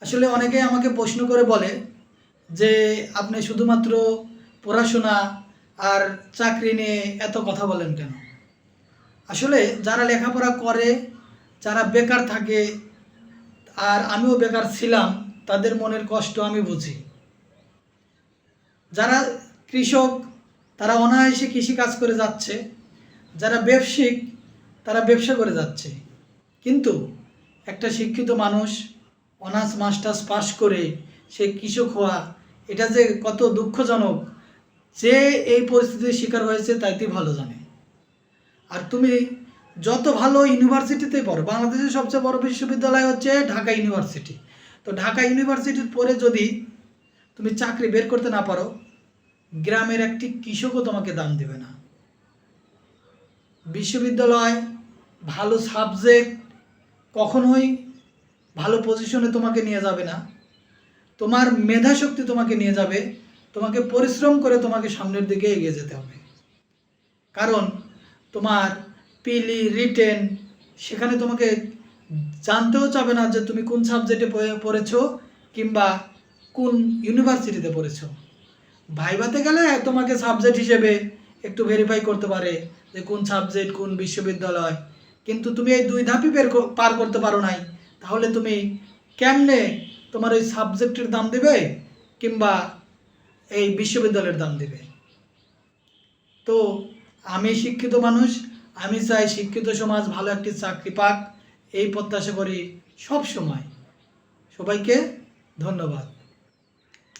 আসলে অনেকেই আমাকে প্রশ্ন করে বলে যে, আপনি শুধুমাত্র পড়াশোনা আর চাকরি নিয়ে এত কথা বলেন কেন? আসলে যারা লেখাপড়া করে, যারা বেকার থাকে, আর আমিও বেকার ছিলাম, তাদের মনের কষ্ট আমি বুঝি। যারা কৃষক, তারা অনায়াসে কৃষিকাজ করে যাচ্ছে। যারা ব্যবসায়িক, তারা ব্যবসা করে যাচ্ছে। কিন্তু একটা শিক্ষিত মানুষ অনার্স মাস্টার্স পাশ করে সে কৃষক হওয়া, এটা যে কত দুঃখজনক। যে এই পরিস্থিতির শিকার হয়েছে তাইতেই ভালো জানে। আর তুমি যত ভালো ইউনিভার্সিটিতে পড়ো, বাংলাদেশের সবচেয়ে বড় বিশ্ববিদ্যালয় হচ্ছে ঢাকা ইউনিভার্সিটি। তো ঢাকা ইউনিভার্সিটির পরে যদি তুমি চাকরি বের করতে না পারো, গ্রামের একটি কৃষকও তোমাকে দাম দেবে না। বিশ্ববিদ্যালয় ভালো সাবজেক্ট কখনোই ভালো পজিশনে তোমাকে নিয়ে যাবে না। তোমার মেধা শক্তি তোমাকে নিয়ে যাবে, তোমাকে পরিশ্রম করে তোমাকে সামনের দিকে এগিয়ে যেতে হবে। কারণ তোমার পিলি রিটেন সেখানে তোমাকে জানতেও চাবে না যে তুমি কোন সাবজেক্টে পড়েছো কিংবা কোন ইউনিভার্সিটিতে পড়েছো। ভাইভাতে গেলে তোমাকে সাবজেক্ট হিসেবে একটু ভেরিফাই করতে পারে যে কোন সাবজেক্ট কোন বিশ্ববিদ্যালয়। কিন্তু তুমি এই দুই ধাপই বের পার করতে পারো নাই। তাহলে তুমি কেমনে তোমার ওই সাবজেক্টের দাম দেবে কিংবা এই বিশ্ববিদ্যালয়ের দাম দেবে? তো আমি শিক্ষিত মানুষ, আমি চাই শিক্ষিত সমাজ ভালো একটি চাকরি পাক, এই প্রত্যাশা করি সব সময় সবাইকে ধন্যবাদ।